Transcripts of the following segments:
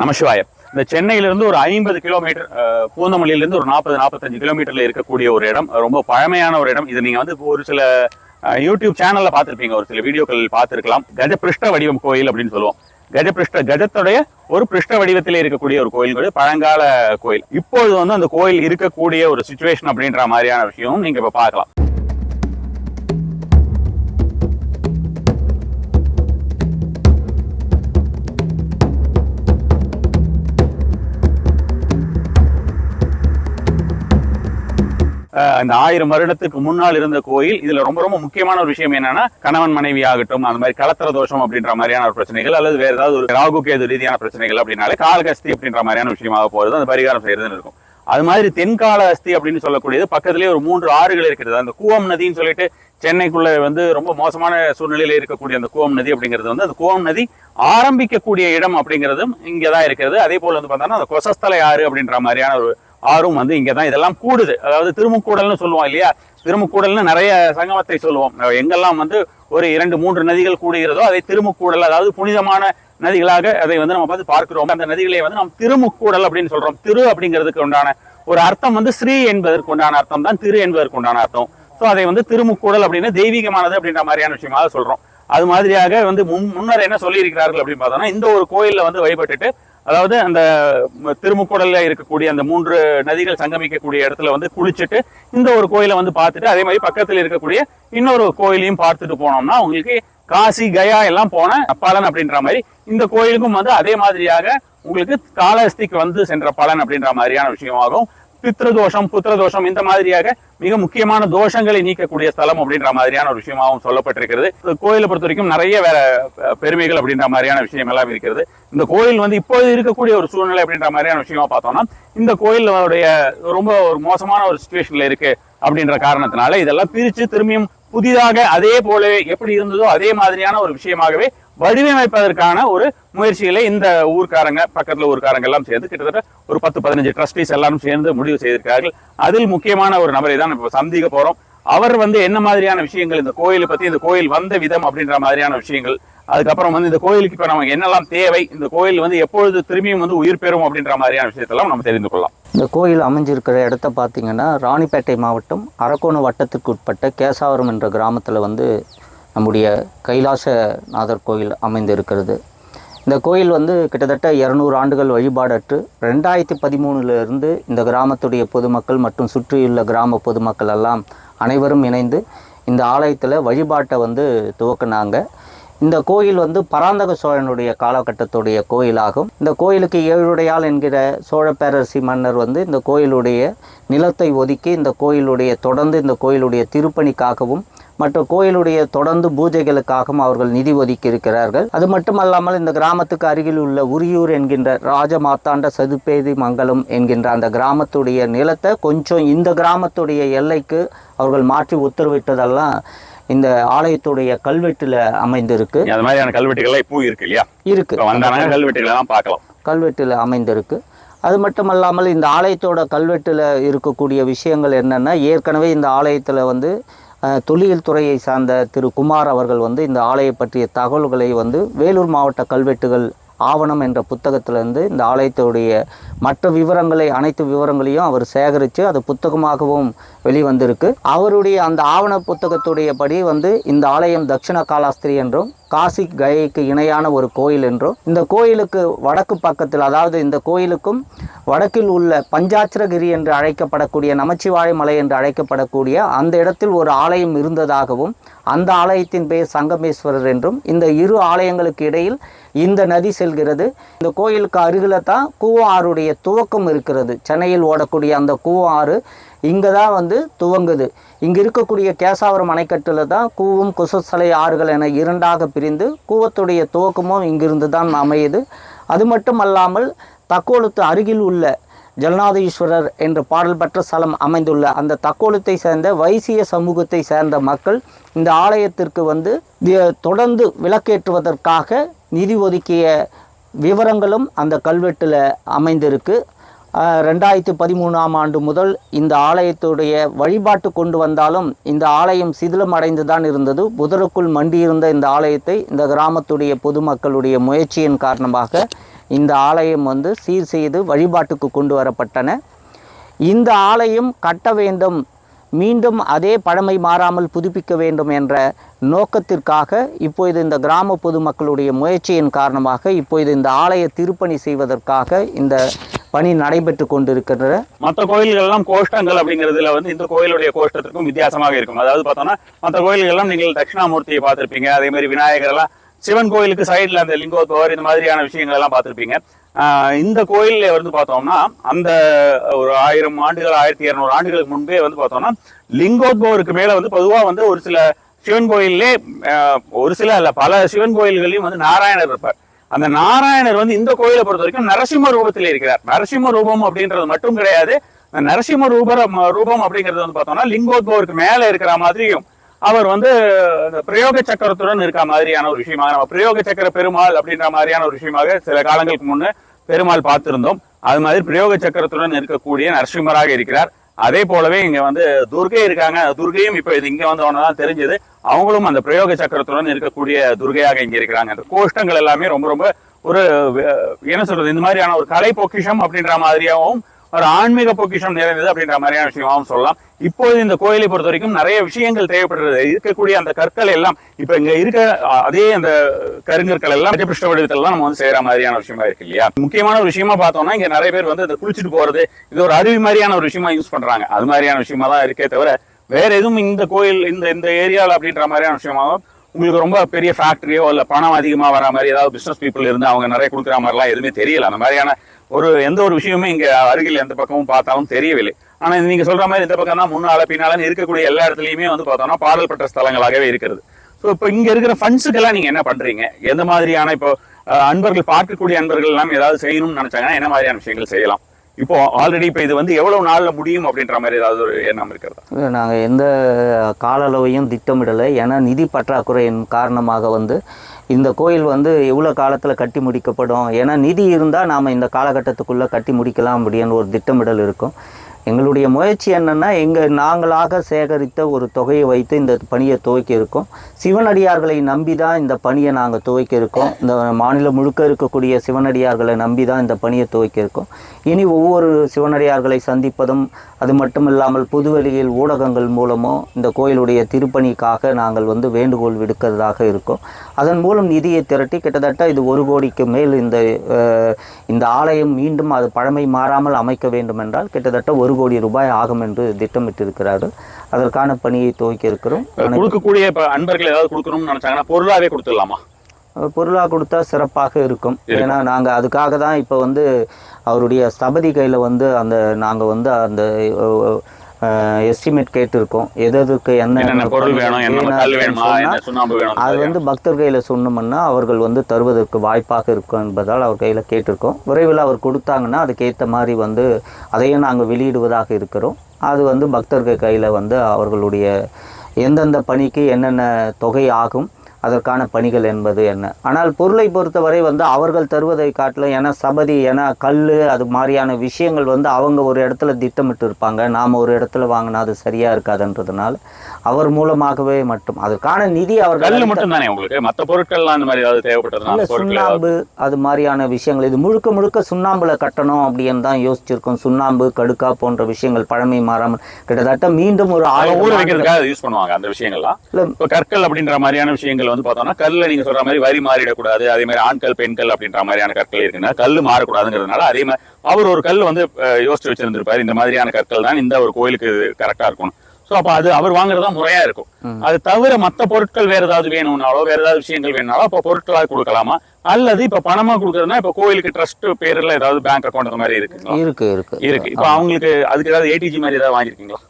நமசிவாயம். இந்த சென்னையிலிருந்து ஒரு ஐம்பது கிலோமீட்டர் பூந்தமல்லியிலிருந்து ஒரு நாற்பது நாற்பத்தஞ்சு கிலோமீட்டர்ல இருக்கக்கூடிய ஒரு இடம் ரொம்ப பழமையான ஒரு இடம். இது நீங்க வந்து ஒரு சில யூடியூப் சேனல்ல பார்த்திருப்பீங்க. ஒரு சில வீடியோக்கள் பார்த்துருக்கலாம். கஜபிருஷ்ட வடிவம் கோயில் அப்படின்னு சொல்லுவோம். கஜபிருஷ்ட கஜத்துடைய ஒரு பிருஷ்ட வடிவத்திலே இருக்கக்கூடிய ஒரு கோயில் கூட பழங்கால கோயில். இப்பொழுது வந்து அந்த கோயில் இருக்கக்கூடிய ஒரு சுச்சுவேஷன் அப்படின்ற மாதிரியான விஷயம் நீங்க இப்ப பார்க்கலாம். இந்த அந்த ஆயிரம் வருடத்துக்கு முன்னால் இருந்த கோயில் இதுல ரொம்ப ரொம்ப முக்கியமான ஒரு விஷயம் என்னன்னா கணவன் மனைவி ஆகட்டும் அந்த மாதிரி கலத்திர தோஷம் அப்படின்ற மாதிரியான ஒரு பிரச்சனைகள் அல்லது வேற ஏதாவது ஒரு ராகு கேது ரீதியான பிரச்சனைகள் அப்படின்னாலே காலகஸ்தி அப்படின்ற மாதிரியான விஷயமாக போகிறது அந்த பரிகாரம் செய்யறதுன்னு இருக்கும். அது மாதிரி தென்கால அஸ்தி அப்படின்னு சொல்லக்கூடியது பக்கத்திலேயே ஒரு மூன்று ஆறுகள் இருக்கிறது அந்த கூவம் நதின்னு சொல்லிட்டு சென்னைக்குள்ள வந்து ரொம்ப மோசமான சூழ்நிலையில இருக்கக்கூடிய அந்த கூவம் நதி அப்படிங்கிறது வந்து அந்த கூவம் நதி ஆரம்பிக்கக்கூடிய இடம் அப்படிங்கிறதும் இங்கதான் இருக்கிறது. அதே போல வந்து பார்த்தோம்னா அந்த கொசஸ்தலை ஆறு அப்படின்ற மாதிரியான ஒரு ஆறும் வந்து இங்கே தான் இதெல்லாம் கூடுது. அதாவது திருமுக்கூடல்னு சொல்லுவோம் இல்லையா? திருமுக்கூடல்னு நிறைய சங்கமத்தை சொல்லுவோம். எங்கெல்லாம் வந்து ஒரு இரண்டு மூன்று நதிகள் கூடுகிறதோ அதை திருமுக்கூடல் அதாவது புனிதமான நதிகளாக அதை வந்து நம்ம பார்த்து பார்க்கிறோம். அந்த நதிகளை வந்து நம்ம திருமுக்கூடல் அப்படின்னு சொல்றோம். திரு அப்படிங்கிறதுக்கு உண்டான ஒரு அர்த்தம் வந்து ஸ்ரீ என்பதற்கு உண்டான அர்த்தம் தான் திரு என்பதற்கு உண்டான அர்த்தம். ஸோ அதை வந்து திருமுக்கூடல் அப்படின்னு தெய்வீகமானது அப்படின்ற மாதிரியான விஷயமாக சொல்றோம். அது மாதிரியாக வந்து முன் முன்னர் என்ன சொல்லியிருக்கிறார்கள் அப்படின்னு பார்த்தோம்னா இந்த ஒரு கோயிலில் வந்து வழிபட்டுட்டு அதாவது அந்த ம- திருமுக்கூடல்ல இருக்கக்கூடிய அந்த மூன்று நதிகள் சங்கமிக்கக்கூடிய இடத்துல வந்து குளிச்சுட்டு இந்த ஒரு கோயிலை வந்து பார்த்துட்டு அதே மாதிரி பக்கத்தில் இருக்கக்கூடிய இன்னொரு கோயிலையும் பார்த்துட்டு போனோம்னா உங்களுக்கு காசி கயா எல்லாம் போன பலன் அப்படின்ற மாதிரி இந்த கோயிலுக்கும் வந்து அதே மாதிரியாக உங்களுக்கு காலஹஸ்திக்கு வந்து சென்ற பலன் அப்படின்ற மாதிரியான விஷயமாகும். பித்ருதோஷம் புத்திரதோஷம் இந்த மாதிரியாக மிக முக்கியமான தோஷங்களை நீக்கக்கூடிய ஸ்தலம் அப்படின்ற மாதிரியான ஒரு விஷயமாகவும் சொல்லப்பட்டிருக்கிறது. இந்த கோயிலை பொறுத்த வரைக்கும் நிறைய வேற பெருமைகள் அப்படின்ற மாதிரியான விஷயம் எல்லாம் இருக்கிறது. இந்த கோயில் வந்து இப்போது இருக்கக்கூடிய ஒரு சூழ்நிலை அப்படின்ற மாதிரியான விஷயமா பார்த்தோம்னா இந்த கோயிலுடைய ரொம்ப ஒரு மோசமான ஒரு சுச்சுவேஷன்ல இருக்கு அப்படின்ற காரணத்தினால இதெல்லாம் பிரிச்சு திரும்பியும் புதிதாக அதே போல எப்படி இருந்ததோ அதே மாதிரியான ஒரு விஷயமாகவே வடிவமைப்பதற்கான ஒரு முயற்சிகளை இந்த ஊர்க்காரங்க பக்கத்தில் ஊர்க்காரங்க எல்லாம் சேர்ந்து கிட்டத்தட்ட ஒரு பத்து பதினஞ்சு ட்ரஸ்டீஸ் எல்லாரும் சேர்ந்து முடிவு செய்திருக்கார்கள் அதில் முக்கியமான ஒரு நபரை தான் இப்போ சந்திக்க போறோம். அவர் வந்து என்ன மாதிரியான விஷயங்கள் இந்த கோயிலை பத்தி இந்த கோயில் வந்த விதம் அப்படின்ற மாதிரியான விஷயங்கள் அதுக்கப்புறம் வந்து இந்த கோயிலுக்கு இப்ப நமக்கு என்னெல்லாம் தேவை இந்த கோயில் வந்து எப்பொழுது திரும்பியும் வந்து உயிர் பெறும் அப்படின்ற மாதிரியான விஷயத்தெல்லாம் நம்ம தெரிந்து கொள்ளலாம். இந்த கோயில் அமைஞ்சிருக்கிற இடத்த பார்த்தீங்கன்னா ராணிப்பேட்டை மாவட்டம் அரக்கோணம் வட்டத்திற்கு உட்பட்ட கேசாவரம் என்ற கிராமத்தில் வந்து நம்முடைய கைலாசநாதர் கோயில் அமைந்திருக்கிறது. இந்த கோயில் வந்து கிட்டத்தட்ட இரநூறு ஆண்டுகள் வழிபாடற்று ரெண்டாயிரத்தி பதிமூணுலேருந்து இந்த கிராமத்துடைய பொதுமக்கள் மற்றும் சுற்றியுள்ள கிராம பொதுமக்கள் எல்லாம் அனைவரும் இணைந்து இந்த ஆலயத்தில் வழிபாட்டை வந்து துவக்குனாங்க. இந்த கோயில் வந்து பராந்தக சோழனுடைய காலகட்டத்துடைய கோயிலாகும். இந்த கோயிலுக்கு ஏழுடையாள் என்கிற சோழ பேரரசி மன்னர் வந்து இந்த கோயிலுடைய நிலத்தை ஒதுக்கி இந்த கோயிலுடைய தொடர்ந்து இந்த கோயிலுடைய திருப்பணிக்காகவும் மற்ற கோயிலுடைய தொடர்ந்து பூஜைகளுக்காகவும் அவர்கள் நிதி ஒதுக்கி இருக்கிறார்கள் அது மட்டுமல்லாமல் இந்த கிராமத்துக்கு அருகில் உள்ள உரியூர் என்கின்ற ராஜமாத்தாண்ட சதுப்பேதி மங்கலம் என்கின்ற அந்த கிராமத்துடைய நிலத்தை கொஞ்சம் இந்த கிராமத்துடைய எல்லைக்கு அவர்கள் மாற்றி உத்தரவிட்டதெல்லாம் இந்த ஆலயத்துடைய கல்வெட்டில் அமைந்திருக்கு. அது மாதிரியான கல்வெட்டுகள்லாம் இப்போ இருக்கு இல்லையா? இருக்கு. இப்ப வந்தாங்க கல்வெட்டுகளை எல்லாம் பார்க்கலாம். கல்வெட்டில் அமைந்திருக்கு. அது மட்டுமல்லாமல் இந்த ஆலயத்தோட கல்வெட்டில் இருக்கக்கூடிய விஷயங்கள் என்னென்னா ஏற்கனவே இந்த ஆலயத்தில் வந்து தொல்லியல் துறையை சார்ந்த திரு குமார் அவர்கள் வந்து இந்த ஆலயம் பற்றிய தகவல்களை வந்து வேலூர் மாவட்ட கல்வெட்டுகள் ஆவணம் என்ற புத்தகத்திலிருந்து இந்த ஆலயத்துடைய மற்ற விவரங்களை அனைத்து விவரங்களையும் அவர் சேகரித்து அது புத்தகமாகவும் வெளிவந்திருக்கு. அவருடைய அந்த ஆவண புத்தகத்துடைய படி வந்து இந்த ஆலயம் தட்சிண காலாஸ்திரி என்றும் காசி கயைக்கு இணையான ஒரு கோயில் என்றும் இந்த கோயிலுக்கு வடக்கு பக்கத்தில் அதாவது இந்த கோயிலுக்கும் வடக்கில் உள்ள பஞ்சாட்சரகிரி என்று அழைக்கப்படக்கூடிய நமச்சிவாழை மலை என்று அழைக்கப்படக்கூடிய அந்த இடத்தில் ஒரு ஆலயம் இருந்ததாகவும் அந்த ஆலயத்தின் பெயர் சங்கமேஸ்வரர் என்றும் இந்த இரு ஆலயங்களுக்கு இடையில் இந்த நதி செல்கிறது. இந்த கோயிலுக்கு அருகில் தான் கூவம் ஆறுடைய துவக்கம் இருக்கிறது. சென்னையில் ஓடக்கூடிய அந்த கூவம் ஆறு இங்கே தான் வந்து துவங்குது. இங்கே இருக்கக்கூடிய கேசாவரம் அணைக்கட்டில் தான் கூவம் குசசலை ஆறுகள் என இரண்டாக பிரிந்து கூவத்துடைய துவக்கமும் இங்கிருந்து தான் அமையுது. அது மட்டும் அல்லாமல் தக்கோலத்து அருகில் உள்ள ஜலநாதீஸ்வரர் என்ற பாடல் பெற்ற ஸ்தலம் அமைந்துள்ள அந்த தக்கோலத்தை சேர்ந்த வைசிய சமூகத்தை சேர்ந்த மக்கள் இந்த ஆலயத்திற்கு வந்து தொடர்ந்து விளக்கேற்றுவதற்காக நிதி ஒதுக்கிய விவரங்களும் அந்த கல்வெட்டில் அமைந்திருக்கு. ரெண்டாயிரத்தி பதிமூணாம் ஆண்டு முதல் இந்த ஆலயத்துடைய வழிபாட்டு கொண்டு வந்தாலும் இந்த ஆலயம் சிதிலம் அடைந்து தான் இருந்தது. புதருக்குள் மண்டியிருந்த இந்த ஆலயத்தை இந்த கிராமத்துடைய பொதுமக்களுடைய முயற்சியின் காரணமாக இந்த ஆலயம் வந்து சீர் செய்து வழிபாட்டுக்கு கொண்டு வரப்பட்டன. இந்த ஆலயம் கட்ட வேண்டும் மீண்டும் அதே பழமை மாறாமல் புதுப்பிக்க வேண்டும் என்ற நோக்கத்திற்காக இப்பொழுது இந்த கிராம பொதுமக்களுடைய முயற்சியின் காரணமாக இப்பொழுது இந்த ஆலய திருப்பணி செய்வதற்காக இந்த பணி நடைபெற்று கொண்டிருக்கிறது மற்ற கோயில்கள் எல்லாம் கோஷ்டங்கள் அப்படிங்கிறதுல வந்து இந்த கோயிலுடைய கோஷ்டத்திற்கும் வித்தியாசமாக இருக்கும். அதாவது பார்த்தோம்னா மற்ற கோயில்கள் எல்லாம் நீங்கள் தட்சிணாமூர்த்தியை பார்த்திருப்பீங்க. அதே மாதிரி விநாயகர் எல்லாம் சிவன் கோயிலுக்கு சைடில் அந்த லிங்கோத்பவர் இந்த மாதிரியான விஷயங்கள் எல்லாம் பார்த்துருப்பீங்க இந்த கோயில்ல வந்து பார்த்தோம்னா அந்த ஒரு ஆயிரம் ஆண்டுகள் ஆயிரத்தி இரநூறு ஆண்டுகளுக்கு முன்பே வந்து பார்த்தோம்னா லிங்கோத்பவருக்கு மேலே வந்து பொதுவாக வந்து ஒரு சில சிவன் கோயிலே ஒரு சில அல்ல பல சிவன் கோயில்களையும் வந்து நாராயணர் இருப்பார். அந்த நாராயணர் வந்து இந்த கோயிலை பொறுத்த வரைக்கும் நரசிம்ம ரூபத்தில் இருக்கிறார். நரசிம்ம ரூபம் அப்படின்றது மட்டும் கிடையாது. நரசிம்ம ரூப ரூபம் அப்படிங்கிறது வந்து பார்த்தோம்னா லிங்கோத்பவருக்கு மேல இருக்கிற மாதிரியும் அவர் வந்து இந்த பிரயோக சக்கரத்துடன் இருக்க மாதிரியான ஒரு விஷயமாக நம்ம பிரயோக சக்கர பெருமாள் அப்படின்ற மாதிரியான ஒரு விஷயமாக சில காலங்களுக்கு முன்னே பெருமாள் பார்த்திருந்தோம். அது மாதிரி பிரயோக சக்கரத்துடன் இருக்கக்கூடிய நரசிம்மராக இருக்கிறார். அதே போலவே இங்க வந்து துர்கை இருக்காங்க. துர்கையும் இப்ப இது இங்க வந்தவன தெரிஞ்சது. அவங்களும் அந்த பிரயோக சக்கரத்துடன் இருக்கக்கூடிய துர்கையாக இங்க இருக்கிறாங்க. அந்த கோஷ்டங்கள் எல்லாமே ரொம்ப ரொம்ப ஒரு என்ன சொல்றது இந்த மாதிரியான ஒரு கலை பொக்கிஷம் அப்படின்ற மாதிரியாகவும் ஒரு ஆன்மீக பொக்கிஷம் நிறைந்தது அப்படின்ற மாதிரியான விஷயமாவும் சொல்லலாம். இப்போது இந்த கோயிலை பொறுத்த வரைக்கும் நிறைய விஷயங்கள் தேவைப்படுறது. இருக்கக்கூடிய அந்த கற்கள் எல்லாம் இப்ப இங்க இருக்க அதே அந்த கருங்கற்கள் எல்லாம் கஜபிருஷ்ண வடிவத்தில் நம்ம வந்து செய்யற மாதிரியான விஷயமா இருக்கு இல்லையா? முக்கியமான ஒரு விஷயமா பார்த்தோம்னா இங்க நிறைய பேர் வந்து இந்த குளிச்சுட்டு போறது இது ஒரு அருவி மாதிரியான ஒரு விஷயமா யூஸ் பண்றாங்க. அது மாதிரியான விஷயமா தான் இருக்கே தவிர வேற எதுவும் இந்த கோயில் இந்த இந்த ஏரியாவில் அப்படின்ற மாதிரியான விஷயமாவும் உங்களுக்கு ரொம்ப பெரிய ஃபேக்டரியோ இல்ல பணம் அதிகமா வர மாதிரி ஏதாவது பிசினஸ் பீப்புள் இருந்து அவங்க நிறைய கொடுக்குற மாதிரிலாம் எதுவுமே தெரியல. அந்த மாதிரியான ஒரு எந்த ஒரு விஷயமுமே இங்க அருகில் எந்த பக்கமும் பார்த்தாலும் தெரியவில்லை. ஆனால் நீங்கள் நீங்க சொல்ற மாதிரி இந்த பக்கம் தான் முன்னால பின்னால இருக்கக்கூடிய எல்லா இடத்துலையுமே வந்து பார்த்தோம்னா பாடல் பெற்ற ஸ்தலங்களாகவே இருக்கிறது. ஸோ இப்போ இங்க இருக்கிற ஃபண்ட்ஸுக்கெல்லாம் நீங்க என்ன பண்றீங்க? எந்த மாதிரியான இப்போ அன்பர்கள் பார்க்கக்கூடிய அன்பர்கள் எல்லாம் ஏதாவது செய்யணும்னு நினைச்சாங்கன்னா என்ன மாதிரியான விஷயங்கள் செய்யலாம்? இப்போ ஆல்ரெடி இப்போ இது வந்து எவ்வளவு நாளில் முடியும் அப்படின்ற மாதிரி ஏதாவது ஒரு எண்ணம் இருக்கிறதா? நாங்கள் எந்த கால அளவையும் திட்டமிடலை. ஏன்னா நிதி பற்றாக்குறையின் காரணமாக வந்து இந்த கோயில் வந்து எவ்வளோ காலத்தில் கட்டி முடிக்கப்படும்? ஏன்னா நிதி இருந்தால் நாம் இந்த காலகட்டத்துக்குள்ளே கட்டி முடிக்கலாம் அப்படின்னு ஒரு திட்டமிடல் இருக்கும். எங்களுடைய முயற்சி என்னென்னா எங்கள் நாங்களாக சேகரித்த ஒரு தொகையை வைத்து இந்த பணியை துவக்கி இருக்கோம். சிவனடியார்களை நம்பி தான் இந்த பணியை நாங்கள் துவக்கி இருக்கோம். இந்த மாநிலம் முழுக்க இருக்கக்கூடிய சிவனடியார்களை நம்பி தான் இந்த பணியை துவக்கி இருக்கோம். இனி ஒவ்வொரு சிவனடியார்களை சந்திப்பதும் அது மட்டும் இல்லாமல் பொதுவெளியில் ஊடகங்கள் மூலமோ இந்த கோயிலுடைய திருப்பணிக்காக நாங்கள் வந்து வேண்டுகோள் விடுக்கிறதாக இருக்கோம். அதன் மூலம் நிதியை திரட்டி கிட்டத்தட்ட இது ஒரு கோடிக்கு மேல் இந்த இந்த ஆலயம் மீண்டும் அது பழமை மாறாமல் அமைக்க வேண்டும் என்றால் கிட்டத்தட்ட ஒரு கோடி ரூபாய் ஆகும் என்று திட்டமிட்டிருக்கிறார்கள். அதற்கான பணியை துவக்கி இருக்கிறோம். கொடுக்கக்கூடிய அன்பர்கள் ஏதாவது கொடுக்கணும்னு நினைச்சாங்கன்னா பொருளாவே கொடுத்துடலாமா? பொருளாக கொடுத்தா சிறப்பாக இருக்கும். ஏன்னா நாங்கள் அதுக்காக தான் இப்போ வந்து அவருடைய ஸ்தபதி கையில் வந்து அந்த நாங்கள் வந்து அந்த எஸ்டிமேட் கேட்டிருக்கோம். எது எதுக்கு என்ன என்னென்ன பொருள் வேணும் அது வந்து பக்தர் கையில் சொன்னோம்னா அவர்கள் வந்து தருவதற்கு வாய்ப்பாக இருக்கும் என்பதால் அவர் கையில் கேட்டிருக்கோம். விரைவில் அவர் கொடுத்தாங்கன்னா அதுக்கேற்ற மாதிரி வந்து அதையும் நாங்கள் வெளியிடுவதாக இருக்கிறோம். அது வந்து பக்தர்கள் கையில் வந்து அவர்களுடைய எந்தெந்த பணிக்கு என்னென்ன தொகை ஆகும் அதற்கான பணிகள் என்பது என்ன? ஆனால் பொருளை பொறுத்தவரை வந்து அவர்கள் தருவதை காட்டிலும் ஏன்னா சபதி ஏன்னா கல் அது மாதிரியான விஷயங்கள் வந்து அவங்க ஒரு இடத்துல திட்டமிட்டு இருப்பாங்க. நாம் ஒரு இடத்துல வாங்கினா அது சரியாக இருக்காதுன்றதுனால அவர் மூலமாகவே மட்டும். அதற்கான நிதி அவர்கள் மட்டும் தானே உங்களுக்கு? மத்த பொருட்கள்லாம் இந்த மாதிரி ஏதாவது தேவைப்பட்டதுனால சுண்ணாம்பு அது மாதிரியான விஷயங்கள். இது முழுக்க முழுக்க சுண்ணாம்புல கட்டணும் அப்படின்னு தான் யோசிச்சிருக்கோம். சுண்ணாம்பு கடுக்கா போன்ற விஷயங்கள் பழமை மாறாமல் கிட்டத்தட்ட மீண்டும் ஒரு ஆயிரம் ஊற வைக்கிறதுக்காக யூஸ் பண்ணுவாங்க அந்த விஷயங்கள்லாம். இல்ல. கற்கள் அப்படின்ற மாதிரியான விஷயங்கள் வந்து பார்த்தோம்னா கல்ல நீங்க சொல்ற மாதிரி வரி மாறிடக்கூடாது அதே மாதிரி ஆண்கள் பெண்கள் அப்படின்ற மாதிரியான கற்கள் இருக்குன்னா கல் மாறக்கூடாதுங்கிறதுனால அதே மாதிரி அவர் ஒரு கல் வந்து யோசிச்சு வச்சிருந்திருப்பாரு. இந்த மாதிரியான கற்கள் தான் இந்த ஒரு கோயிலுக்கு கரெக்டா இருக்கணும். சோ அப்ப அது அவர் வாங்குறதா முறையா இருக்கும். அது தவிர மத்த பொருட்கள் வேற ஏதாவது வேணும்னாலோ வேற ஏதாவது விஷயங்கள் வேணும்னாலோ அப்போ பொருட்களாக கொடுக்கலாமா? அல்லது இப்ப பணமா கொடுக்கறதுனா இப்ப கோயிலுக்கு ட்ரஸ்ட் பேர்ல ஏதாவது பேங்க் அக்கௌண்ட் அந்த மாதிரி இருக்கு இருக்கு. இருக்கு. இப்ப அவங்களுக்கு அதுக்கு ஏதாவது ஏடிஜி மாதிரி ஏதாவது வாங்கிருக்கீங்களா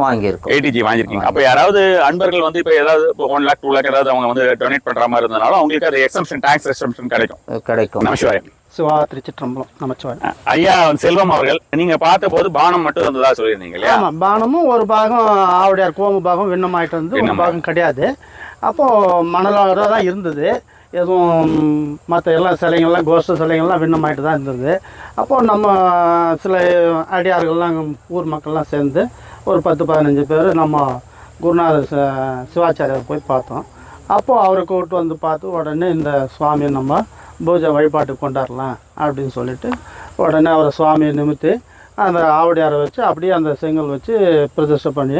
வாங்கியிருக்கோம். ஏடிஜி வாங்கிருக்கீங்க அப்ப யாராவது அன்பர்கள் வந்து இப்ப ஏதாவது ஒன் லேக் டூ லேக் ஏதாவது அவங்க வந்து டொனேட் பண்ற மாதிரி இருந்தனால அவங்களுக்கு அது எக்ஸம்ஷன் டாக்ஸ் எக்ஸம்ஷன் கிடைக்கும். கிடைக்கும். நமசிவாயம் சிவா திருச்சிற்றம்பலம் நமச்சிவாய் ஐயா செல்வம் அவர்கள் நீங்க பார்த்த போது பானம் மட்டும் இருந்ததா சொல்லியிருந்தீங்க இல்லையா? ஆமா பானமும் ஒரு பாகம் ஆவுடையார் கோம்பு பாகம் விண்ணமாயிட்டு இருந்து ஒரு. பாகம் கிடையாது. அப்போ மணலாக தான் இருந்தது. எதுவும் மற்ற எல்லா சிலைங்கள்லாம் கோஷ்ட சிலைங்கள்லாம் விண்ணமாயிட்டு தான் இருந்தது. அப்போது நம்ம சில அடியார்கள்லாம் ஊர் மக்கள்லாம் சேர்ந்து ஒரு பத்து பதினஞ்சு பேர் நம்ம குருநாதர் சிவாச்சாரியார் போய் பார்த்தோம். அப்போது அவரை கூப்பிட்டு வந்து பார்த்து உடனே இந்த சுவாமியை நம்ம பூஜை வழிபாட்டுக்கு கொண்டாடலாம் அப்படின்னு சொல்லிட்டு உடனே அவரை சுவாமியை நிமித்து அந்த ஆவடியாரை வச்சு அப்படியே அந்த செங்கல் வச்சு பிரதிஷ்டை பண்ணி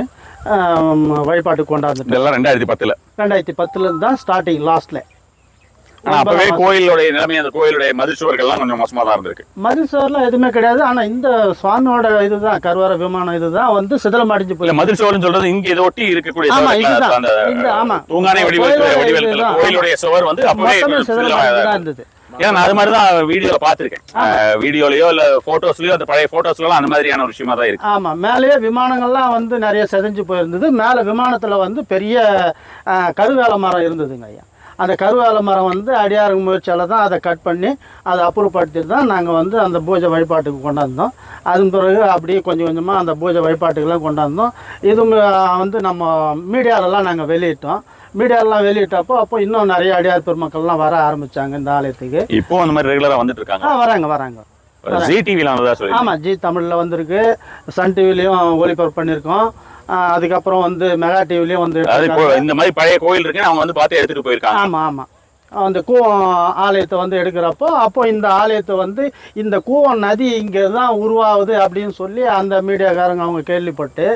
வழிபாட்டுக்கு கொண்டாந்துட்டு இதெல்லாம் ரெண்டாயிரத்தி பத்துல. ரெண்டாயிரத்தி பத்துலேருந்து தான் ஸ்டார்டிங் லாஸ்ட்டில் ஆனா அப்பவே கோயிலுடைய நிலைமை அந்த கோயிலுடைய மதில் சுவர்கள்லாம் கொஞ்சம் மோசமா தான் இருந்திருக்கு. மதில் சுவர்லாம் எதுவுமே கிடையாது. ஆனால் இந்த சுவாமியோட இதுதான் கருவற விமானம் இதுதான் வந்து சிதிலம் அடிஞ்சு போய் மதில் சுவர்னு சொல்றது இங்க இதை ஒட்டி இருக்கக்கூடிய ஆமா, தூங்கானை வடிவத்தில் இதுதான். கோயிலுடைய சுவர் வந்து அப்பவே இருந்தது. ஏன்னா நான் அது மாதிரி தான் வீடியோல பாத்திருக்கேன் வீடியோலயோ இல்ல போட்டோஸ்லயோ அந்த பழைய போட்டோஸ்லாம் அந்த மாதிரியான ஒரு விஷயமா தான் இருக்கு. ஆமா மேலேயே விமானங்கள்லாம் வந்து நிறைய செதஞ்சு போயிருந்தது. மேலே விமானத்துல வந்து பெரிய கருவேல மரம் இருந்ததுங்க ஐயா. அந்த கருவேல மரம் வந்து அடியார் முயற்சியால் தான் அதை கட் பண்ணி அதை அப்புறப்படுத்திட்டு தான் நாங்கள் வந்து அந்த பூஜை வழிபாட்டுக்கு கொண்டாந்தோம். அதன் பிறகு அப்படியே கொஞ்சம் கொஞ்சமாக அந்த பூஜை வழிபாட்டுக்கெல்லாம் கொண்டாந்தோம். ஆ, வந்து நம்ம மீடியாலெல்லாம் நாங்கள் வெளியிட்டோம். மீடியாலெலாம் வெளியிட்டப்போ அப்போ இன்னும் நிறைய அடியார் பெருமக்கள்லாம் வர ஆரம்பிச்சாங்க இந்த ஆலயத்துக்கு. இப்போ அந்த மாதிரி ரெகுலரா வந்துட்டு இருக்காங்க. ஆ வராங்க வராங்க. ஜி சொல்லி ஆமாம் ஜி தமிழில் வந்திருக்கு. சன் டிவிலையும் ஒளிபரப்பு பண்ணியிருக்கோம். அதுக்கப்புறம் வந்து மெகா டிவிலையும் வந்து இந்த மாதிரி பழைய கோயில் இருக்குன்னு அவங்க வந்து பார்த்து எடுத்துட்டு போயிருக்காங்க. ஆமாம் ஆமாம் அந்த கூவம் ஆலயத்தை வந்து எடுக்கிறப்போ அப்போ இந்த ஆலயத்தை வந்து இந்த கூவம் நதி இங்கே தான் உருவாகுது அப்படின்னு சொல்லி அந்த மீடியாக்காரங்க அவங்க கேள்விப்பட்டு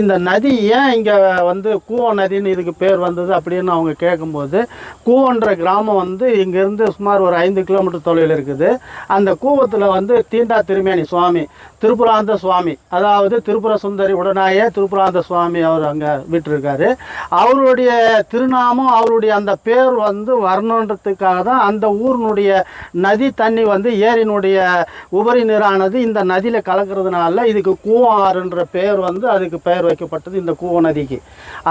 இந்த நதி ஏன் இங்கே வந்து கூவம் நதின்னு இதுக்கு பேர் வந்தது அப்படின்னு அவங்க கேட்கும்போது கூவன்ற கிராமம் வந்து இங்கேருந்து சுமார் ஒரு ஐந்து கிலோமீட்டர் தொலைவில் இருக்குது. அந்த கூவத்தில் வந்து தீண்டா திருமேனி சுவாமி திருப்புராந்த சுவாமி அதாவது திருப்புர சுந்தரி உடனாயே திருப்புராந்த சுவாமி அவர் அங்கே விட்டுருக்காரு. அவருடைய திருநாமம் அவருடைய அந்த பேர் வந்து வரணுன்றதுக்காக தான் அந்த ஊரினுடைய நதி தண்ணி வந்து ஏரியினுடைய உபரி நீரானது இந்த நதியில் கலக்கிறதுனால இதுக்கு கூவாறுன்ற பெயர் வந்து அதுக்கு பெயர் வைக்கப்பட்டது இந்த கூவ நதிக்கு.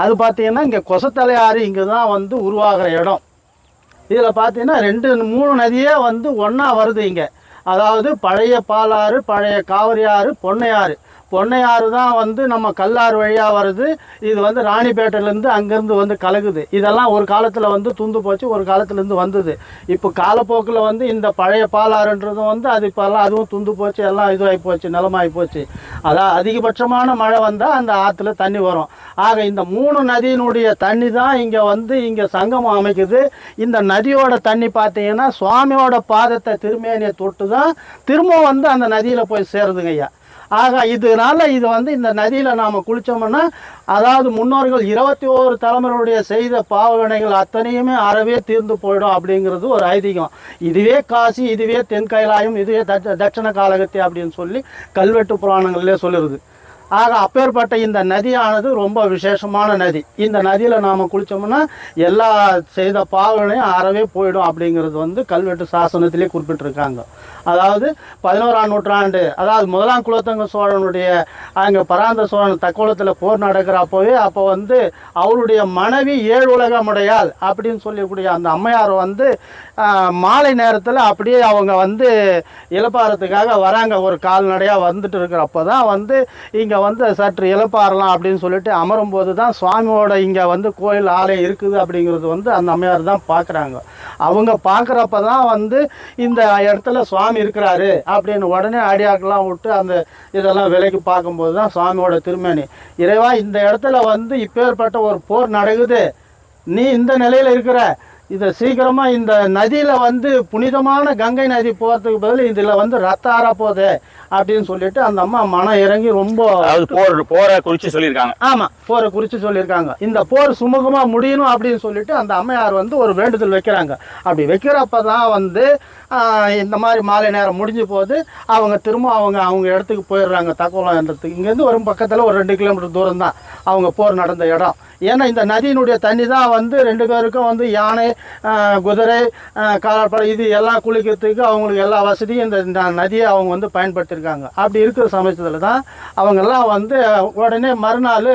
அது பார்த்தீங்கன்னா இங்கே கொசத்தலை ஆறு இங்கே தான் வந்து உருவாகிற இடம். இதில் பார்த்தீங்கன்னா ரெண்டு மூணு நதியே வந்து ஒன்றா வருது இங்கே. அதாவது பழைய பாலாறு பழைய காவிரி ஆறு பொன்னையாறு. பொன்னையாறு தான் வந்து நம்ம கல்லாறு வழியாக வருது. இது வந்து ராணிப்பேட்டையிலேருந்து அங்கேருந்து வந்து கலகுது இதெல்லாம் ஒரு காலத்தில் வந்து துந்து போச்சு ஒரு காலத்துலேருந்து வந்தது. இப்போ காலப்போக்கில் வந்து இந்த பழைய பாலாறுன்றதும் வந்து அது இப்போல்லாம் அதுவும் துந்து போச்சு எல்லாம் இதுவாகி போச்சு நிலமாகி போச்சு. அதான் அதிகபட்சமான மழை வந்தால் அந்த ஆற்றுல தண்ணி வரும். ஆக இந்த மூணு நதியினுடைய தண்ணி தான் இங்கே வந்து இங்கே சங்கமம் அமைக்குது. இந்த நதியோட தண்ணி பார்த்தீங்கன்னா சுவாமியோட பாதத்தை திருமேனியை தொட்டு தான் திரும்ப வந்து அந்த நதியில் போய் சேருதுங்க ஐயா ஆக இதனால இது வந்து இந்த நதியில் நாம் குளித்தோம்னா அதாவது முன்னோர்கள் இருபத்தி ஓரு தலைமுறையுடைய செய்த பாவனைகள் அத்தனையுமே அறவே தீர்ந்து போயிடும் அப்படிங்கிறது ஒரு ஐதீகம். இதுவே காசி இதுவே தென்கைலாயம் இதுவே தட்சண காலகத்தி அப்படின்னு சொல்லி கல்வெட்டு புராணங்கள்லேயே சொல்லிருது ஆக அப்பேற்பட்ட இந்த நதியானது ரொம்ப விசேஷமான நதி. இந்த நதியில் நாம் குளித்தோம்னா எல்லா செய்த பாவனையும் அறவே போயிடும் அப்படிங்கிறது வந்து கல்வெட்டு சாசனத்திலே குறிப்பிட்டிருக்காங்க. அதாவது பதினோராம் நூற்றாண்டு அதாவது முதலாம் குலோத்துங்க சோழனுடைய அங்கே பராந்த சோழன் தக்கோலத்தில் போர் நடக்கிறப்போவே அப்போ வந்து அவருடைய மனைவி ஏழு உலகமுடையாள் அப்படின்னு சொல்லக்கூடிய அந்த அம்மையார் வந்து மாலை நேரத்தில் அப்படியே அவங்க வந்து இழப்பாறதுக்காக வராங்க. ஒரு கால்நடையாக வந்துட்டு இருக்கிறப்போ தான் வந்து இங்கே வந்து சற்று இழப்பாறலாம் அப்படின்னு சொல்லிட்டு அமரும்போது தான் சுவாமியோட இங்கே வந்து கோயில் ஆலயம் இருக்குது அப்படிங்கிறது வந்து அந்த அம்மையார் தான் பார்க்குறாங்க அவங்க பார்க்குறப்ப தான் வந்து இந்த இடத்துல சுவாமி இருக்கிறாரு அப்படின்னு உடனே அடியாக்கெல்லாம் விட்டு அந்த இதெல்லாம் விலைக்கு பார்க்கும்போது தான் சுவாமியோட திருமேனி இறைவா இந்த இடத்துல வந்து இப்பேற்பட்ட ஒரு போர் நடக்குது. நீ இந்த நிலையில் இருக்கிற இதை சீக்கிரமாக இந்த நதியில் வந்து புனிதமான கங்கை நதி போகிறதுக்கு பதில் இதில் வந்து ரத்த ஆறா போகுது அப்படின்னு சொல்லிட்டு அந்த அம்மா மனம் இறங்கி ரொம்ப போர் போற குறிச்சு சொல்லியிருக்காங்க. ஆமாம் போரை குறித்து சொல்லியிருக்காங்க. இந்த போர் சுமூகமாக முடியணும் அப்படின்னு சொல்லிட்டு அந்த அம்மையார் வந்து ஒரு வேண்டுதல் வைக்கிறாங்க. அப்படி வைக்கிறப்ப தான் வந்து இந்த மாதிரி மாலை நேரம் முடிஞ்சு போது அவங்க திரும்ப அவங்க அவங்க இடத்துக்கு போயிடுறாங்க. தக்கோலன்றதுக்கு இங்கேருந்து ஒரு பக்கத்தில் ஒரு ரெண்டு கிலோமீட்டர் தூரம் தான் அவங்க போர் நடந்த இடம். ஏன்னா இந்த நதியினுடைய தண்ணி தான் வந்து ரெண்டு பேருக்கும் வந்து யானை குதிரை ஆஹ், காலாட்படை இது எல்லாம் குளிக்கிறதுக்கு அவங்களுக்கு எல்லா வசதியும் இந்த நதியை அவங்க வந்து இருக்காங்க. அப்படி இருக்கிற சமயத்தில் தான் அவங்கெல்லாம் வந்து உடனே மறுநாள்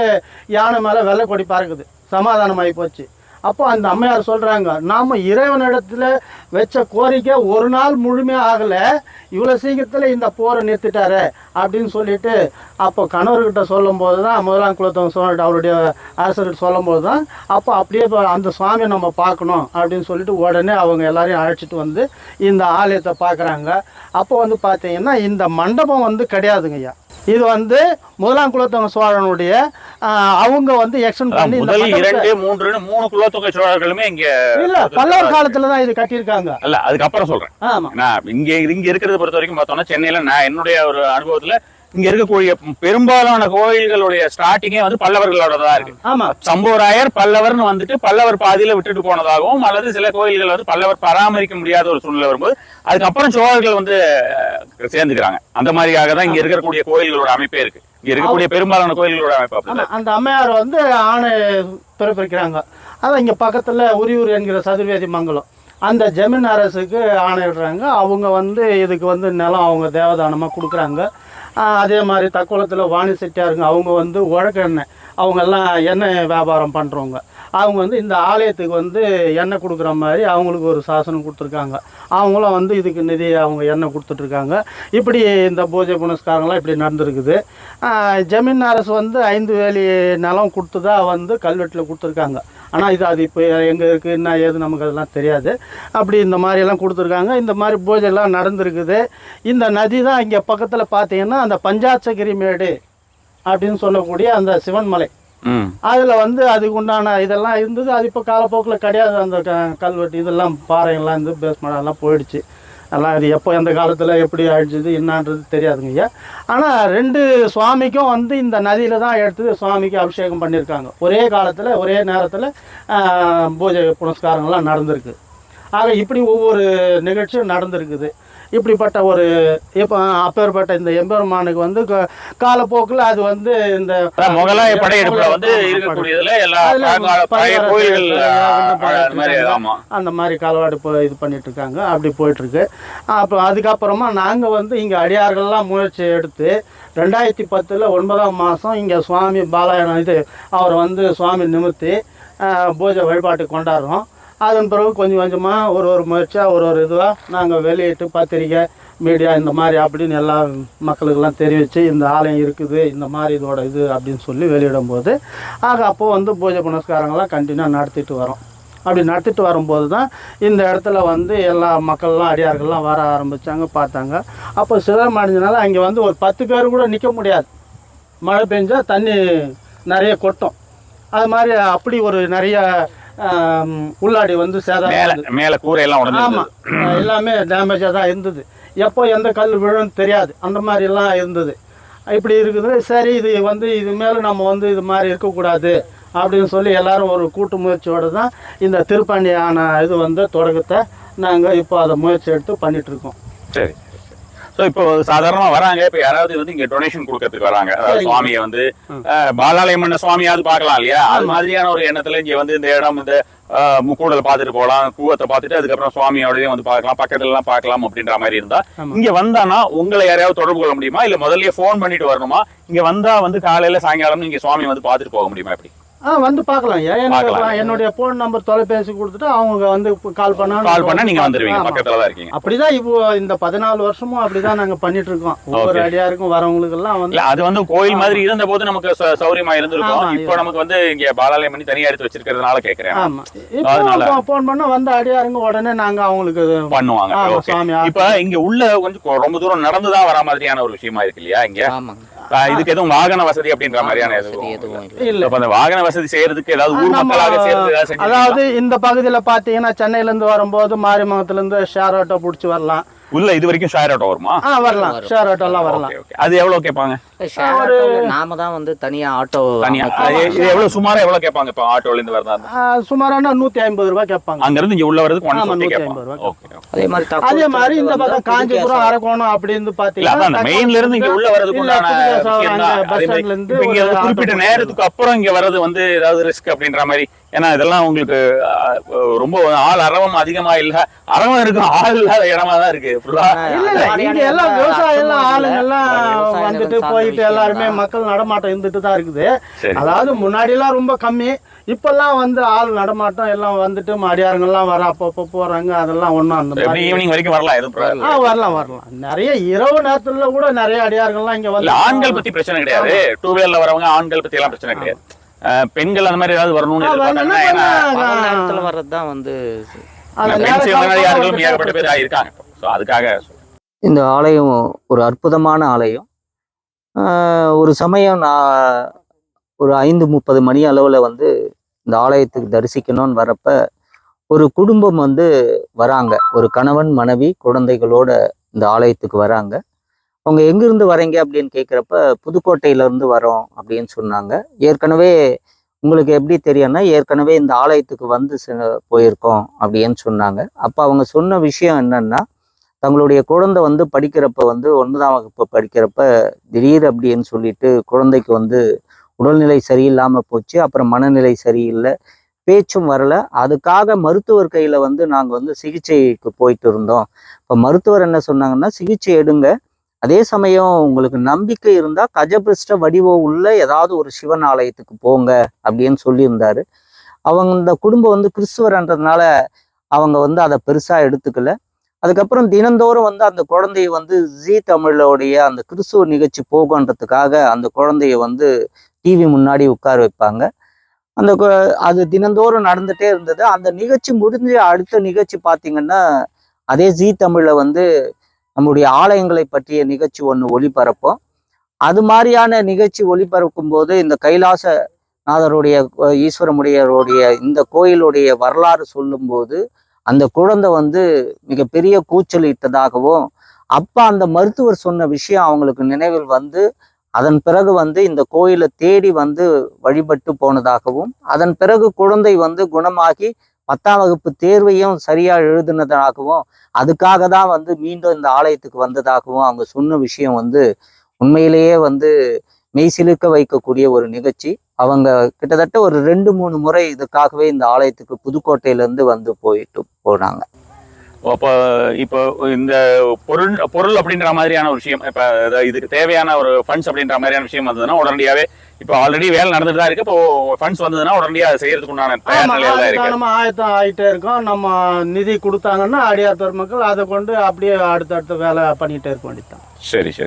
யானை மேலே வெள்ளை கொடி பறக்குது. சமாதானமாகி போச்சு. அப்போ அந்த அம்மையார் சொல்கிறாங்க நாம் இறைவனிடத்தில் வச்ச கோரிக்கை ஒரு நாள் முழுமையாக ஆகலை. இவ்வளோ சீக்கிரத்தில் இந்த போரை நிறுத்திட்டாரு அப்படின்னு சொல்லிட்டு அப்போ கணவர்கிட்ட சொல்லும்போது தான் முதலாம் குலத்தவங்க சொல்லிட்டு அவருடைய அரசர்கிட்ட சொல்லும்போது தான் அப்போ அப்படியே இப்போ அந்த சுவாமியை நம்ம பார்க்கணும் அப்படின்னு சொல்லிட்டு உடனே அவங்க எல்லாரையும் அழைச்சிட்டு வந்து இந்த ஆலயத்தை பார்க்குறாங்க. அப்போ வந்து பார்த்தீங்கன்னா இந்த மண்டபம் வந்து கிடையாதுங்க ஐயா இது வந்து முதலாம் குலத்தவங்க சோழனுடைய அவங்க வந்து எக்ஸ்டெண்ட் அதான் பண்ணி இரண்டு மூன்று மூணு குலத்தொகை சோழர்களுமே இங்க இல்ல பல்லவர் காலத்துல தான் இது கட்டியிருக்காங்க. அல்ல அதுக்கப்புறம் சொல்றேன். ஆமா. நான் இங்க இங்க இருக்கிறத பொறுத்த வரைக்கும் பார்த்தோம்னா சென்னையில நான் என்னுடைய ஒரு அனுபவத்துல இங்க இருக்கக்கூடிய பெரும்பாலான கோயில்களுடைய ஸ்டார்டிங்கே வந்து பல்லவர்களோட தான் இருக்கு. ஆமா. சம்போராயர் பல்லவர்னு வந்துட்டு பல்லவர் பாதியில விட்டுட்டு போனதாகவும் அல்லது சில கோயில்கள் வந்து பல்லவர் பராமரிக்க முடியாத ஒரு சூழ்நிலை வரும்போது அதுக்கப்புறம் சோழர்கள் வந்து சேர்ந்துக்கிறாங்க. அந்த மாதிரியாக தான் இங்க இருக்கக்கூடிய கோயில்களோட அமைப்பே இருக்கு. இங்க இருக்கக்கூடிய பெரும்பாலான கோயில்களோட அமைப்பு அந்த அம்மையார் வந்து ஆணை பிறப்பிக்கிறாங்க. அதான் இங்க பக்கத்துல உரியூர் என்கிற சதுர்வேதி மங்கலம். அந்த ஜமீன் அரசுக்கு ஆணையிடுறாங்க அவங்க வந்து இதுக்கு வந்து நிலம் அவங்க தேவதானமாக கொடுக்குறாங்க. அதே மாதிரி தக்கோலத்தில் வாணி செட்டியாருங்க அவங்க வந்து உழக்கெண்ணெய் அவங்கெல்லாம் எண்ணெய் வியாபாரம் பண்ணுறவங்க அவங்க வந்து இந்த ஆலயத்துக்கு வந்து எண்ணெய் கொடுக்குற மாதிரி அவங்களுக்கு ஒரு சாசனம் கொடுத்துருக்காங்க. அவங்களும் வந்து இதுக்கு நிதி அவங்க எண்ணெய் கொடுத்துட்ருக்காங்க. இப்படி இந்த பூஜை புனஸ்காரங்களாம் இப்படி நடந்துருக்குது. ஜமீன் அரசு வந்து ஐந்து வேலி நிலம் கொடுத்ததா வந்து கல்வெட்டில் கொடுத்துருக்காங்க. ஆனால் இது அது இப்போ எங்கே இருக்குது என்ன ஏது நமக்கு அதெல்லாம் தெரியாது. அப்படி இந்த மாதிரியெல்லாம் கொடுத்துருக்காங்க. இந்த மாதிரி பூஜைலாம் நடந்திருக்குது. இந்த நதி தான் இங்கே பக்கத்தில் பார்த்தீங்கன்னா அந்த பஞ்சாட்சகிரி மேடு அப்படின்னு சொல்லக்கூடிய அந்த சிவன்மலை அதில் வந்து அதுக்கு உண்டான இதெல்லாம் இருந்தது. அது இப்போ காலப்போக்கில் கிடையாது அந்த கல்வெட்டு இதெல்லாம் பாறைகள்லாம் இருந்து பேஸ்மெண்ட் போயிடுச்சு. எல்லாம் இது எப்போ எந்த காலத்தில் எப்படி அழிச்சது என்னான்றது தெரியாதுங்க ஐயா. ஆனால் ரெண்டு சுவாமிக்கும் வந்து இந்த நதியில் தான் எடுத்து சுவாமிக்கு அபிஷேகம் பண்ணியிருக்காங்க. ஒரே காலத்தில் ஒரே நேரத்தில் பூஜை புனஸ்காரங்கள்லாம் நடந்திருக்கு. ஆக இப்படி ஒவ்வொரு நிகழ்ச்சியும் நடந்திருக்குது. இப்படிப்பட்ட ஒரு இப்போ அப்பேற்பட்ட இந்த எம்பெருமானுக்கு வந்து காலப்போக்கில் அது வந்து இந்த முகலாய படையெடுப்புல வந்து அந்த மாதிரி களவாடு போ இது பண்ணிட்டு இருக்காங்க அப்படி போயிட்டு இருக்கு அப்புறம் அதுக்கப்புறமா நாங்கள் வந்து இங்கே அடியார்கள்லாம் முயற்சி எடுத்து ரெண்டாயிரத்தி பத்தில் ஒன்பதாம் மாதம் இங்கே சுவாமி பாலாயணம் இது அவரை வந்து சுவாமி நிமிர்த்தி ஆஹ், பூஜை வழிபாட்டு கொண்டாடுறோம். அதன் பிறகு கொஞ்சம் கொஞ்சமாக ஒரு ஒரு முயற்சியாக ஒரு ஒரு இதுவாக நாங்கள் வெளியிட்டு பத்திரிக்கை மீடியா இந்த மாதிரி அப்படின்னு எல்லா மக்களுக்கெல்லாம் தெரிவித்து இந்த ஆலயம் இருக்குது இந்த மாதிரி இதோட இது அப்படின்னு சொல்லி வெளியிடும் போது ஆக அப்போது வந்து பூஜை புனஸ்காரங்கள்லாம் கண்டினியூ நடத்திட்டு வரோம். அப்படி நடத்திட்டு வரும்போது தான் இந்த இடத்துல வந்து எல்லா மக்கள்லாம் அடியார்கள்லாம் வர ஆரம்பித்தாங்க பார்த்தாங்க. அப்போ சிதறம் அடைஞ்சனால அங்கே வந்து ஒரு பத்து பேர் கூட நிற்க முடியாது. மழை பெஞ்சால் தண்ணி நிறைய கொட்டும். அது மாதிரி அப்படி ஒரு நிறைய உள்ளாடி வந்து சேதம் மேல. மேல கூரை எல்லாம் ஆமா. உடஞ்சிருந்தது எல்லாமே டேமேஜாக தான் இருந்தது. எப்போ எந்த கல் விழும் தெரியாது. அந்த மாதிரிலாம் இருந்தது. இப்படி இருக்குது. சரி இது வந்து இது மேலே நம்ம வந்து இது மாதிரி இருக்கக்கூடாது அப்படின்னு சொல்லி எல்லாரும் ஒரு கூட்டு முயற்சியோடு தான் இந்த திருப்பணி ஆன இது வந்து தொடக்கத்தை நாங்கள் இப்போ அதை முயற்சி எடுத்து பண்ணிட்டு இருக்கோம். சரி. ஸோ இப்போ சாதாரணமா வராங்க. இப்போ யாராவது வந்து இங்க டொனேஷன் கொடுக்கறதுக்கு வராங்க. அதாவது. சுவாமியை வந்து பாலாலயம் பண்ண சுவாமியாவது பார்க்கலாம் இல்லையா? அது மாதிரியான ஒரு எண்ணத்துல இங்க வந்து இந்த இடம் இந்த முக்கூடலை பார்த்துட்டு போகலாம் கூவத்தை பார்த்துட்டு அதுக்கப்புறம் சுவாமியோடய வந்து பார்க்கலாம் பக்கத்துல எல்லாம் பார்க்கலாம் அப்படின்ற மாதிரி இருந்தா. இங்க வந்தானா உங்களை யாரையாவது தொடர்பு கொள்ள முடியுமா? இல்ல முதல்லயே ஃபோன் பண்ணிட்டு வரணுமா? இங்க வந்தா வந்து காலையில சாயங்காலம் இங்க சுவாமி வந்து பார்த்துட்டு போக முடியுமா எப்படி? ஆ வந்து பார்க்கலாம். ஏன். என்னுடைய ஃபோன் நம்பர் தொலைபேசி கொடுத்துட்டு அவங்க வந்து கால் பண்ணா கால் பண்ணா நீங்க வந்துருவீங்க. பக்கத்துல தான் இருக்கீங்க. அப்படிதான் இப்போ இந்த பதினாலு வருஷமும் அப்படிதான் நாங்க பண்ணிட்டு இருக்கோம். ஒவ்வொரு Okay. அடியாருக்கும் வரவங்களுக்கு எல்லாம் வந்து இல்ல அது வந்து கோயில் மாதிரி இருந்த போது நமக்கு சௌரியமா இருந்திருக்கும். இப்போ நமக்கு வந்து இங்க பாலாலயம் பண்ணி தனியா எடுத்து வச்சிருக்கிறதுனால கேக்குறேன். ஆமா. இப்போ ஃபோன் பண்ணா வந்த அடியாருங்க உடனே நாங்க அவங்களுக்கு பண்ணுவாங்க. இப்ப இங்க உள்ள கொஞ்சம் ரொம்ப தூரம் நடந்துதான் வர மாதிரியான ஒரு விஷயமா இருக்கு இல்லையா இங்க? ஆமாங்க. இதுக்கு எதுவும் வாகன வசதி அப்படின்ற மாதிரியான எதுவும் இல்லை. அந்த வாகன வசதி செய்யறதுக்கு ஏதாவது ஊர் மக்களாக சேர்ந்து அதாவது இந்த பகுதியில பாத்தீங்கன்னா சென்னையில இருந்து வரும்போது மாரிமங்கலத்துல இருந்து ஷேர் ஆட்டோ புடிச்சு வரலாம். உள்ள இது வரைக்கும் ஷேர் ஆட்டோ வருமா? ஆ வரலாம். ஷேர் ஆட்டோ எல்லாம் வரலாம். Okay, okay. அது எவ்வளவு கேட்பாங்க? ஷேர் ஆட்டோல நாம தான் வந்து தனியா ஆட்டோ தனியா. இது எவ்வளவு சுமாரா எவ்வளவு கேட்பாங்க இப்ப ஆட்டோல இருந்து வரதா சுமாரான நூத்தி ஐம்பது ரூபாய் கேட்பாங்க. அங்க இருந்து இங்க உள்ள வரதுக்கு ஒன் ஆமா, ஃபிஃப்டி 150 கேட்பாங்க. ரூபாய். ஓகே அதே மாதிரி அதே மாதிரி இந்த பக்கம் காஞ்சிபுரம். அரக்கோணம் அப்படின்னு இல்ல பாத்தீங்கன்னா அதான் மெயின்ல இருந்து இங்க உள்ள வரதுக்கு உண்டான பஸ் ஸ்டாண்ட்ல இருந்து இங்க ஒரு குறிப்பிட்ட நேரத்துக்கு அப்புறம் இங்க வர்றது வந்து ஏதாவது ரிஸ்க் அப்படின்ற மாதிரி ஏன்னா இதெல்லாம் உங்களுக்கு ரொம்ப ஆள் அரவம் அதிகமா இல்ல. அரவம் இருக்கும் ஆள் இல்லாத இடமா தான் இருக்கு ஃபுல்லா இல்ல எல்லாம் விவசாயம் எல்லாம் ஆளுங்க. எல்லாம் வந்துட்டு போயிட்டு எல்லாருமே. மக்கள் நடமாட்டம் இருந்துட்டு தான் இருக்குது அதாவது முன்னாடி எல்லாம் ரொம்ப கம்மி. இப்பெல்லாம் வந்து ஆள் நடமாட்டம் எல்லாம் வந்துட்டு மடியாருங்க எல்லாம் வர அப்பப்போ போறாங்க அதெல்லாம் ஒண்ணும் அந்த ஈவினிங் வரைக்கும் வரலாம் ஆ. வரலாம் வரலாம். நிறைய இரவு நேரத்துல கூட நிறைய அடியார்கள்லாம் இங்க வந்து ஆண்கள் பத்தி பிரச்சனை கிடையாது. டூ வீலர்ல வரவங்க ஆண்கள் பத்தி எல்லாம் பிரச்சனை கிடையாது. பெண்கள் அந்த மாதிரி ஏதாவது வரணும்னு ஆ, எதிர்பார்த்தாங்கன்னா வரணும்னா ஏன்னா கொஞ்சம் பகல் நேரத்துல வர்றது தான் வந்து ஏகப்பட்ட பேர் இருக்காங்க ஸோ அதுக்காக இந்த ஆலயம் ஒரு அற்புதமான ஆலயம். ஒரு சமயம் நான் ஒரு ஐந்து முப்பது மணி அளவில் வந்து இந்த ஆலயத்துக்கு தரிசிக்கணும்னு வரப்ப ஒரு குடும்பம் வந்து வராங்க. ஒரு கணவன் மனைவி குழந்தைகளோட இந்த ஆலயத்துக்கு வராங்க. அவங்க எங்கேருந்து வரீங்க அப்படின்னு கேட்குறப்ப புதுக்கோட்டையிலேருந்து வரோம் அப்படின்னு சொன்னாங்க. ஏற்கனவே உங்களுக்கு எப்படி தெரியும்னா ஏற்கனவே இந்த ஆலயத்துக்கு வந்து போயிருக்கோம் அப்படின்னு சொன்னாங்க. அப்போ அவங்க சொன்ன விஷயம் என்னன்னா தங்களுடைய குழந்தை வந்து படிக்கிறப்ப வந்து ஒன்பதாம் வகுப்பு படிக்கிறப்ப திடீர் அப்படின்னு சொல்லிட்டு குழந்தைக்கு வந்து உடல்நிலை சரியில்லாமல் போச்சு அப்புறம் மனநிலை சரியில்லை பேச்சும் வரல. அதுக்காக மருத்துவர் கையில் வந்து நாங்கள் வந்து சிகிச்சைக்கு போயிட்டு இருந்தோம். இப்போ மருத்துவர் என்ன சொன்னாங்கன்னா சிகிச்சை எடுங்க அதே சமயம் உங்களுக்கு நம்பிக்கை இருந்தால் கஜபிருஷ்ட வடிவம் உள்ள ஏதாவது ஒரு சிவன் ஆலயத்துக்கு போங்க அப்படின்னு சொல்லியிருந்தாரு. அவங்க இந்த குடும்பம் வந்து கிறிஸ்துவர்ன்றதுனால அவங்க வந்து அதை பெருசாக எடுத்துக்கல. அதுக்கப்புறம் தினந்தோறும் வந்து அந்த குழந்தைய வந்து ஜீ தமிழோடைய அந்த கிறிஸ்துவ நிகழ்ச்சி போகன்றதுக்காக அந்த குழந்தைய வந்து டிவி முன்னாடி உட்கார வைப்பாங்க. அந்த கு- அது தினந்தோறும் நடந்துட்டே இருந்தது. அந்த நிகழ்ச்சி முடிஞ்ச அடுத்த நிகழ்ச்சி பார்த்தீங்கன்னா அதே ஜீ தமிழில் வந்து நம்முடைய ஆலயங்களை பற்றிய நிகழ்ச்சி ஒன்று ஒளிபரப்போம். அது மாதிரியான நிகழ்ச்சி ஒளிபரப்பும் போது இந்த கைலாச நாதருடைய ஈஸ்வரமுடையருடைய இந்த கோயிலுடைய வரலாறு சொல்லும்போது அந்த குழந்தை வந்து மிகப்பெரிய கூச்சல் இட்டதாகவும் அந்த மருத்துவர் சொன்ன விஷயம் அவங்களுக்கு நினைவில் வந்து அதன் பிறகு வந்து இந்த கோயிலை தேடி வந்து வழிபட்டு போனதாகவும் அதன் பிறகு குழந்தை வந்து குணமாகி பத்தாம் வகுப்பு தேர்வையும் சரியா எழுதுனதாகவும் அதுக்காக தான் வந்து மீண்டும் இந்த ஆலயத்துக்கு வந்ததாகவும் அவங்க சொன்ன விஷயம் வந்து உண்மையிலேயே வந்து மெய்சிலுக்க வைக்கக்கூடிய ஒரு நிகழ்ச்சி. அவங்க கிட்டத்தட்ட ஒரு ரெண்டு மூணு முறை இதுக்காகவே இந்த ஆலயத்துக்கு புதுக்கோட்டையிலேருந்து வந்து போயிட்டு போனாங்க. அப்போ இப்போ இந்த பொருள் பொருள் அப்படின்ற மாதிரியான ஒரு விஷயம் இப்போ இதுக்கு தேவையான ஒரு ஃபண்ட்ஸ் அப்படின்ற மாதிரியான விஷயம் வந்ததுன்னா உடனடியாவே இப்போ ஆல்ரெடி வேலை நடந்துட்டு தான் இருக்கு. இப்போ ஃபண்ட்ஸ் வந்ததுன்னா உடனடியாக செய்யறதுக்கு உண்டான இருக்கு. நம்ம ஆயத்தம் ஆகிட்டே இருக்கோம். நம்ம நிதி கொடுத்தாங்கன்னா அடியார் பெருமக்கள் அதை கொண்டு அப்படியே அடுத்தடுத்த வேலை பண்ணிட்டே இருக்க வேண்டியதுதான். சரி சரி.